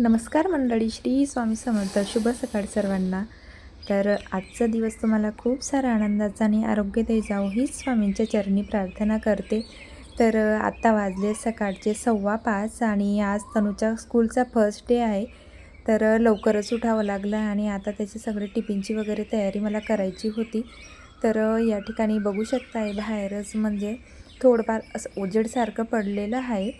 नमस्कार मंडळी श्री स्वामी समर्थ. शुभ सकाळ सर्वांना. तर आजचा दिवस तुम्हाला खूप सारा आनंदाचा आणि आरोग्यदायी जाऊ हीच स्वामींच्या चरणी प्रार्थना करते. तर आत्ता वाजले सकाळचे सव्वा पाच आणि आज तनूच्या स्कूलचा फर्स्ट डे आहे. तर लवकरच उठावं लागलं आणि आता त्याची सगळे टिफिनची वगैरे तयारी मला करायची होती. तर या ठिकाणी बघू शकताय बाहेरच म्हणजे थोडंफार असं ओजेडसारखं पडलेलं आहे.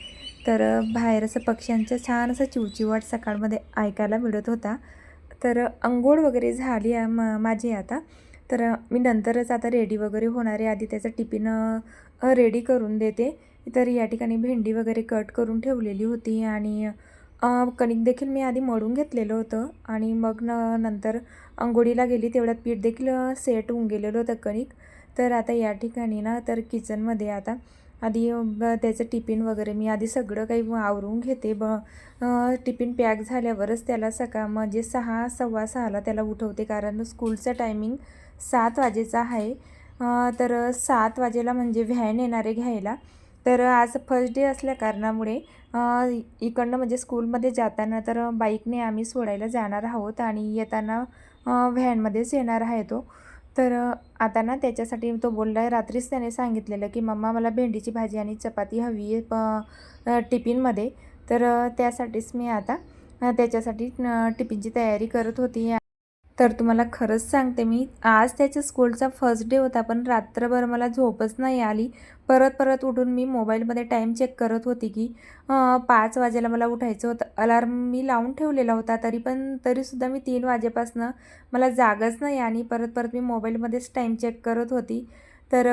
तर बाहेर असं पक्ष्यांचं छान असं चिवचिवाट सकाळमध्ये ऐकायला मिळत होता. तर अंघोळ वगैरे झाली आहे म माझी आता. तर मी नंतरच आता रेडी वगैरे होणारे आधी त्याचं टिफिन रेडी करून देते. तर या ठिकाणी भेंडी वगैरे कट करून ठेवलेली होती आणि कणिक देखील मी आधी मळून घेतलेलं होतं आणि मग न नंतर अंघोळीला गेली. तेवढ्यात पीठ देखील सेट होऊन गेलेलं होतं कणिक. तर आता या ठिकाणी ना तर किचनमध्ये आता आधी ब त्याचं टिफिन वगैरे मी आधी सगळं काही आवरून घेते. ब टिफिन पॅक झाल्यावरच त्याला सकाळ म्हणजे सहा सव्वा सहाला त्याला उठवते. कारण स्कूलचं टायमिंग सात वाजेचा आहे. तर सात वाजेला म्हणजे व्हॅन येणारे घ्यायला. तर आज फर्स्ट डे असल्या कारणामुळे इकडनं म्हणजे स्कूलमध्ये जाताना तर बाईकने आम्ही सोडायला जाणार आहोत. आणि येताना व्हॅनमध्येच येणार आहे तो. तर आता ना त्याच्यासाठी तो बोलला आहे रात्रीच त्याने सांगितलेलं की मम्मा मला भेंडीची भाजी आणि चपाती हवी आहे प टिफिनमध्ये. तर त्यासाठीच मी आता त्याच्यासाठी टिफिनची तयारी करत होती तर तुम्हाला खरंच सांगते मी आज त्याच्या स्कूलचा फर्स्ट डे होता पण रात्रभर मला झोपच नाही आली. परत परत उठून मी मोबाईलमध्ये टाईम चेक करत होती की पाच वाजेला मला उठायचं होतं. अलार्म मी लावून ठेवलेला होता तरी पण तरीसुद्धा मी तीन वाजेपासनं मला जागच नाही आणि परत परत मी मोबाईलमध्येच टाईम चेक करत होती. तर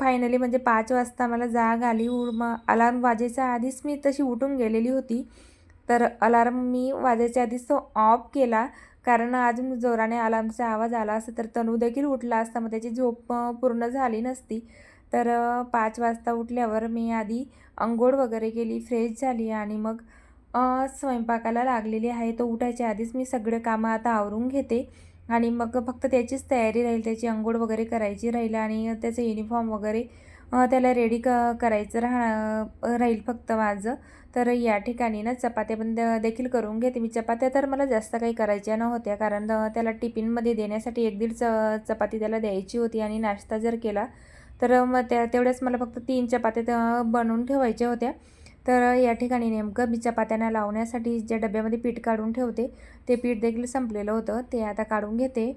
फायनली म्हणजे पाच वाजता मला जाग आली. उ मग अलार्म वाजायच्या आधीच मी तशी उठून गेलेली होती. तर अलार्म मी वाजायच्या आधीच तो ऑफ केला. कारण अजून जोराने अलार्मचा आवाज आला असता तर तनू देखील उठला असता. मग त्याची झोप पूर्ण झाली नसती. तर पाच वाजता उठल्यावर मी आधी अंघोळ वगैरे केली फ्रेश झाली आणि मग स्वयंपाकाला लागलेली आहे. तो उठायच्या आधीच मी सगळे कामं आता आवरून घेते आणि मग फक्त त्याचीच तयारी राहील. त्याची अंघोळ वगैरे करायची राहील आणि त्याचं युनिफॉर्म वगैरे त्याला रेडी क करायचं राहणार राहील फक्त माझं. तर या ठिकाणी ना चपात्या पण देखील करून घेते मी. चपात्या तर मला जास्त काही करायच्या नव्हत्या कारण त्याला टिफिनमध्ये देण्यासाठी एक दीड च चपाती त्याला द्यायची होती आणि नाश्ता जर केला तर मग त्या तेवढ्याच मला फक्त तीन चपात्या बनवून ठेवायच्या होत्या. तर या ठिकाणी नेमकं मी चपात्यांना लावण्यासाठी ज्या डब्यामध्ये पीठ काढून ठेवते ते पीठ देखील संपलेलं होतं ते आता काढून घेते.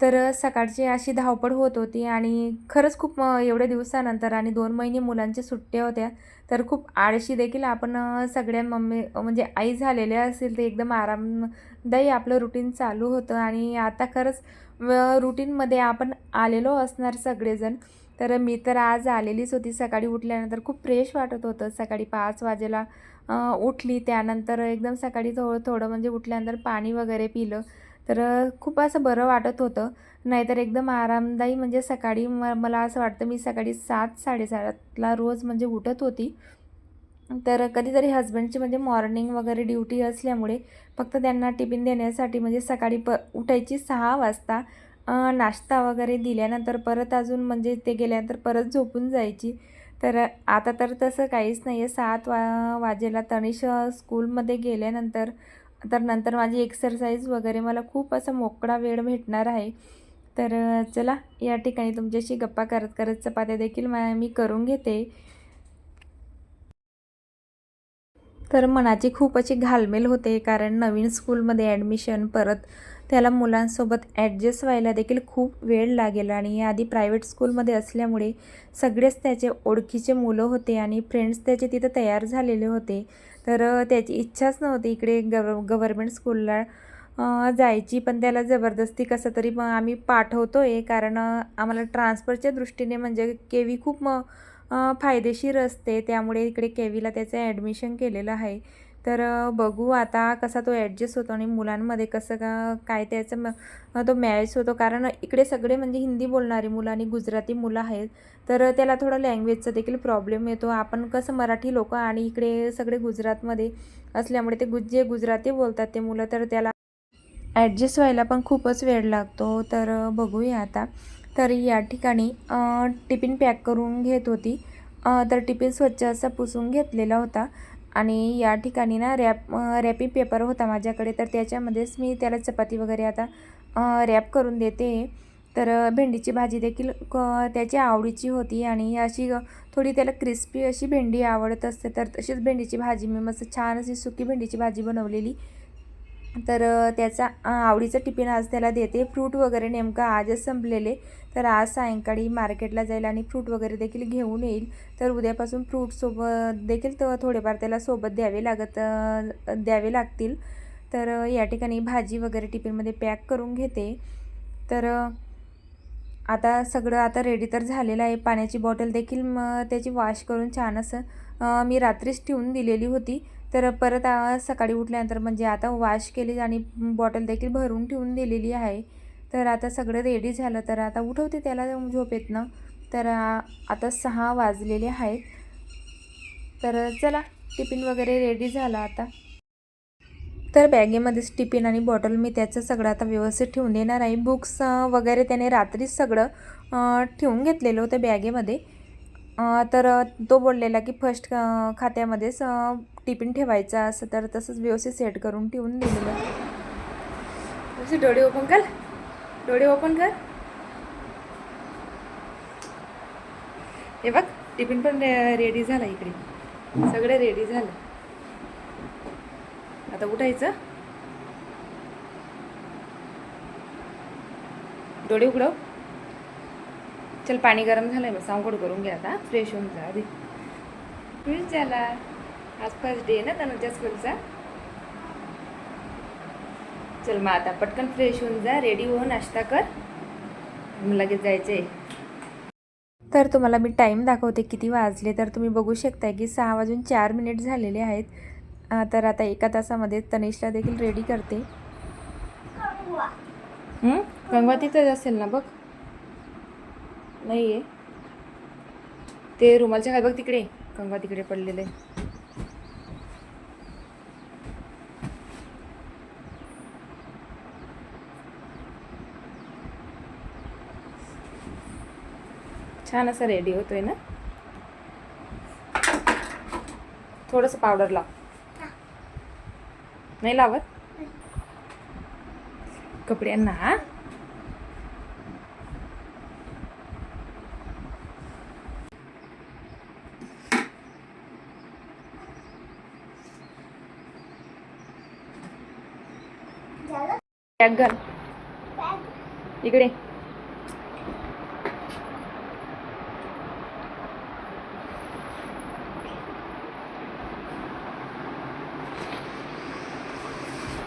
तर सकाळची अशी धावपळ होत होती आणि खरंच खूप एवढ्या दिवसानंतर आणि दोन महिने मुलांच्या सुट्ट्या होत्या तर खूप आळशी देखील आपण सगळ्या मम्मी म्हणजे आई झालेल्या असेल ते एकदम आरामदायी आपलं रुटीन चालू होतं आणि आता खरंच रुटीनमध्ये आपण आलेलो असणार सगळेजण. तर मी तर आज आलेलीच होती सकाळी उठल्यानंतर. खूप फ्रेश वाटत होतं. सकाळी पाच वाजेला उठली. त्यानंतर एकदम सकाळी थोडं थोडं म्हणजे उठल्यानंतर पाणी वगैरे पिलं. तर खूप असं बरं वाटत होतं. नाहीतर एकदम आरामदायी म्हणजे सकाळी म मला असं वाटतं मी सकाळी सात साडेसातला रोज म्हणजे उठत होती. तर कधीतरी हस्बंडची म्हणजे मॉर्निंग वगैरे ड्युटी असल्यामुळे फक्त त्यांना टिफिन देण्यासाठी म्हणजे सकाळी प उठायची सहा वाजता नाश्ता वगैरे दिल्यानंतर परत अजून म्हणजे ते गेल्यानंतर परत झोपून जायची. तर आता तर तसं काहीच नाही आहे सात वा वाजेला तनिष स्कूलमध्ये गेल्यानंतर तर नंतर माझी एक्सरसाइज वगैरे मला खूप असा मोकळा वेळ भेटणार आहे. तर चला या ठिकाणी तुमच्याशी गप्पा करत करत चपात्या देखील मा मी करून घेते. तर मनाची खूप अशी घालमेल होते कारण नवीन स्कूलमध्ये ॲडमिशन परत त्याला मुलांसोबत ॲडजस्ट व्हायला देखील खूप वेळ लागेल. आणि आधी प्रायव्हेट स्कूलमध्ये असल्यामुळे सगळेच त्याचे ओळखीचे मुलं होते आणि फ्रेंड्स त्याचे तिथं तयार झालेले होते. तर त्याची इच्छाच नव्हती इकडे गव गव्हर्मेंट स्कूलला जायची. पण त्याला जबरदस्ती कसं तरी मग आम्ही पाठवतो आहे कारण आम्हाला ट्रान्सफरच्या दृष्टीने म्हणजे केवी खूप म फायदेशीर असते. त्यामुळे इकडे केवीला त्याचं ॲडमिशन केलेलं आहे. तर बघू आता कसा तो ॲडजस्ट होतो आणि मुलांमध्ये कसं का काय त्याचं म तो मॅच होतो. कारण इकडे सगळे म्हणजे हिंदी बोलणारी मुलं आणि गुजराती मुलं आहेत. तर त्याला थोडं लँग्वेजचा देखील प्रॉब्लेम येतो. आपण कसं मराठी लोक आणि इकडे सगळे गुजरातमध्ये असल्यामुळे ते गुज जे गुजराती बोलतात ते मुलं तर त्याला ॲडजस्ट व्हायला पण खूपच वेळ लागतो. तर बघूया आता. तर या ठिकाणी टिफिन पॅक करून घेत होती. तर टिफिन स्वच्छ असा पुसून घेतलेला होता. आणि या ठिकाणी ना रॅप रॅपिंग पेपर होता माझ्याकडे. तर त्याच्यामध्येच मी त्याला चपाती वगैरे आता रॅप करून देते. तर भेंडीची भाजी देखील क त्याची आवडीची होती आणि अशी थोडी त्याला क्रिस्पी अशी भेंडी आवडत असते. तर तशीच भेंडीची भाजी मी मस्त छान अशी सुकी भेंडीची भाजी बनवलेली. तर त्याचा आवडीचं आवडीचा टिफिन आज त्याला देते. फ्रूट वगैरे नेमकं आजच संपलेले. तर आज सायंकाळी मार्केटला जाईल आणि फ्रूट वगैरे देखील घेऊन येईल. तर उद्यापासून फ्रूट सोबत देखील तर थोडेफार त्याला सोबत द्यावे लागत द्यावे लागतील. तर या ठिकाणी भाजी वगैरे टिफिनमध्ये पॅक करून घेते. तर आता सगळं आता रेडी तर झालेलं आहे. पाण्याची बॉटल देखील म त्याची वॉश करून छान असं मी रात्रीच ठेवून दिलेली होती. तर परत सकाळी उठल्यानंतर म्हणजे आता वॉश केली आणि बॉटल देखील भरून ठेवून दिलेली आहे. तर आता सगळं रेडी झालं तर आता उठवते त्याला झोपेतनं तर आता सहा वाजलेले आहेत. तर चला टिफिन वगैरे रेडी झाला आता. तर बॅगेमध्येच टिफिन आणि बॉटल मी त्याचं सगळं आता व्यवस्थित ठेवून देणार आहे. बुक्स वगैरे त्याने रात्रीच सगळं ठेवून घेतलेलं होतं बॅगेमध्ये. तर तो बोललेला की फर्स्ट खात्यामध्येच टिफिन ठेवायचा असं तर तसंच व्यवस्थित सेट करून ठेवून दिलेलं. डोळे ओपन कर. डोळे ओपन कर. हे बघ टिफिन पण रेडी झाला इकडे. सगळं रेडी झालं. आता उठायचं. डोळे उघडव. चल पाणी गरम झालंय बस आंघोळ करून घ्या आता. फ्रेश होऊन जा आधी. फ्रेश झाला आज फर्स्ट डे ना तनुजा स्कूलचा चल मग आता पटकन फ्रेश होऊन जा रेडी हो नाश्ता कर. लगेच जायचंय. तर तुम्हाला मी टाईम दाखवते किती वाजले. तर तुम्ही बघू शकताय की सहा वाजून चार मिनिट झालेले आहेत. तर आता एका तासामध्ये तनिषला देखील रेडी करते? कंगवा तिथंच असेल ना बघ. नाही आहे ते रुमालच्या काय बघ तिकडे. कंगवा तिकडे पडलेलं छान असं रेडी होतोय ना? थोडंसं पावडर लाव. नाही लावत? कपड्यांना हा? घाल. इकडे.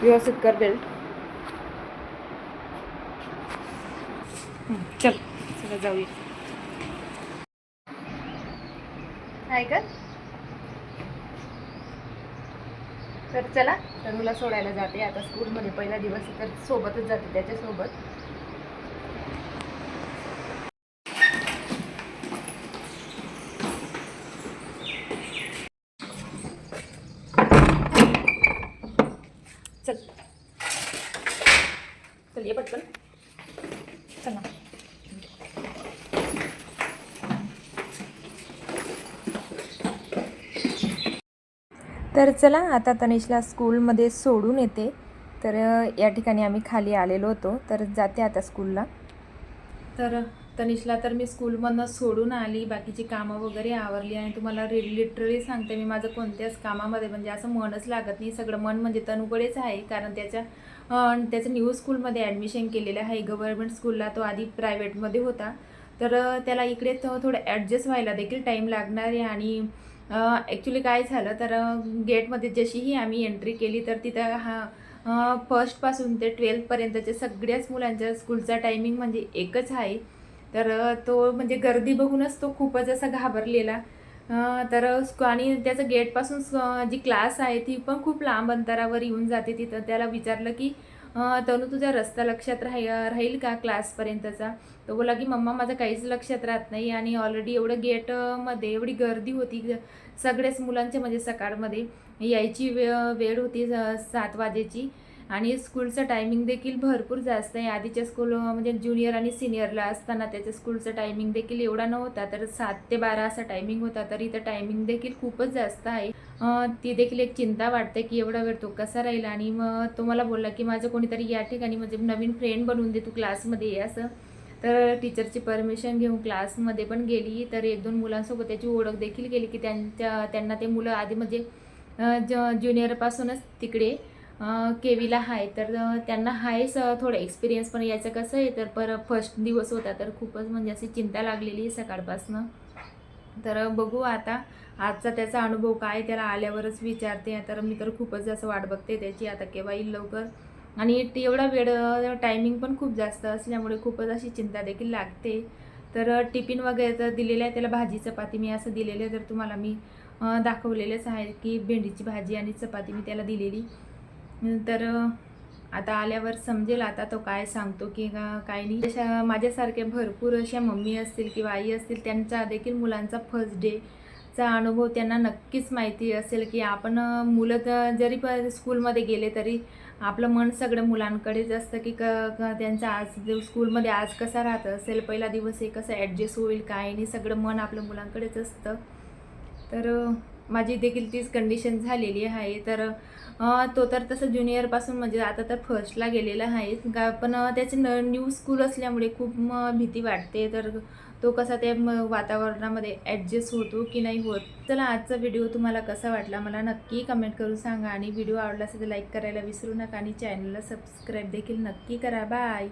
व्यवस्थित कर बेल्ट चल चला जाऊया. हाय का? तर चला तनुला सोडायला जाते. आता स्कूलमध्ये पहिला दिवस तर सोबतच जाते त्याच्यासोबत. तर चला आता तनिषला स्कूलमध्ये सोडून येते. तर या ठिकाणी आम्ही खाली आलेलो होतो. तर जाते आता स्कूलला. तर तनिषला तर मी स्कूलमधनं सोडून आली. बाकीची कामं वगैरे आवरली आणि तुम्हाला रि लिटरली सांगते मी माझं कोणत्याच कामामध्ये म्हणजे असं मनच लागत नाही. सगळं मन म्हणजे तनुकडेच आहे कारण त्याच्या त्याचं न्यू स्कूलमध्ये ॲडमिशन केलेलं आहे. गव्हर्नमेंट स्कूलला तो आधी प्रायव्हेटमध्ये होता. तर त्याला इकडे थोडं ॲडजस्ट व्हायला देखील टाईम लागणार आहे आणि ॲक्च्युली काय झालं तर गेटमध्ये जशीही आम्ही एंट्री केली तर तिथं हा फर्स्टपासून ते ट्वेल्थपर्यंतच्या सगळ्याच मुलांच्या स्कूलचा टायमिंग म्हणजे एकच आहे. तर तो म्हणजे गर्दी बघूनच तो खूपच असा घाबरलेला. तर स्क- आणि त्याचं गेटपासून जी क्लास आहे ती पण खूप लांब अंतरावर येऊन जाते तिथं. त्याला विचारलं की तनु तुझा रस्ता लक्षात राही राहील का क्लासपर्यंतचा? तो बोला की मम्मा माझं काहीच लक्षात राहत नाही आणि ऑलरेडी एवढं गेटमध्ये एवढी गर्दी होती सगळ्याच मुलांच्या म्हणजे सकाळमध्ये. यायची वे वेळ होती सात वाजेची. आणि स्कूलचं टायमिंग देखील भरपूर जास्त आहे. आधीच्या स्कूल म्हणजे ज्युनियर आणि सिनियरला असताना त्याच्या स्कूलचं टायमिंग देखील एवढा नव्हता तर सात ते बारा असा टायमिंग होता तर इथं टायमिंग देखील खूपच जास्त आहे. ती देखील एक चिंता वाटते की एवढा वेळ तो कसा राहील आणि मग तो मला बोलला की माझं कोणीतरी या ठिकाणी म्हणजे नवीन फ्रेंड बनवून दे तू क्लासमध्ये ये असं. तर टीचरची परमिशन घेऊन क्लासमध्ये पण गेली. तर एक दोन मुलांसोबत त्याची ओळख देखील केली की त्यांच्या त्यांना ते मुलं आधी म्हणजे ज ज्युनियरपासूनच तिकडे केवीला आहे तर त्यांना आहेच थोडं एक्सपिरियन्स पण यायचं कसं आहे तर पर फर्स्ट दिवस होता तर खूपच म्हणजे अशी चिंता लागलेली आहे सकाळपासनं. तर बघू आता आजचा त्याचा अनुभव काय त्याला आल्यावरच विचारते. तर मी तर खूपच जास्त वाट बघते त्याची आता केव्हा येईल लवकर. आणि एवढा वेळ टायमिंग पण खूप जास्त असल्यामुळे खूपच अशी चिंता देखील लागते. तर टिफिन वगैरे तर दिलेलं आहे त्याला भाजी चपाती मी असं दिलेलं आहे तर तुम्हाला मी दाखवलेलंच आहे की भेंडीची भाजी आणि चपाती मी त्याला दिलेली. तर आता आल्यावर समजेल आता तो काय सांगतो की काय नाही. अशा माझ्यासारख्या भरपूर अशा मम्मी असतील किंवा आई असतील त्यांचा देखील मुलांचा फर्स्ट डे चा अनुभव त्यांना नक्कीच माहिती असेल की आपण मुलं तर जरी प स्कूलमध्ये गेले तरी आपलं मन सगळं मुलांकडेच असतं की क त्यांचा आज स्कूलमध्ये आज कसा राहत असेल पहिला दिवस हे कसं ॲडजस्ट होईल काय नाही सगळं मन आपलं मुलांकडेच असतं. तर माझी देखील तीच कंडिशन झालेली आहे. तर तो तर तसं ज्युनियरपासून म्हणजे आता तर फर्स्टला गेलेला आहे. का पण त्याचे न न्यू स्कूल असल्यामुळे खूप भीती वाटते. तर तो कसा त्या वातावरणामध्ये ॲडजस्ट होतो की नाही होत. चला आजचा व्हिडिओ तुम्हाला कसा वाटला मला नक्की कमेंट करून सांगा. आणि व्हिडिओ आवडला असेल तर लाईक करायला विसरू नका. आणि चॅनलला सबस्क्राईब देखील नक्की करा. बाय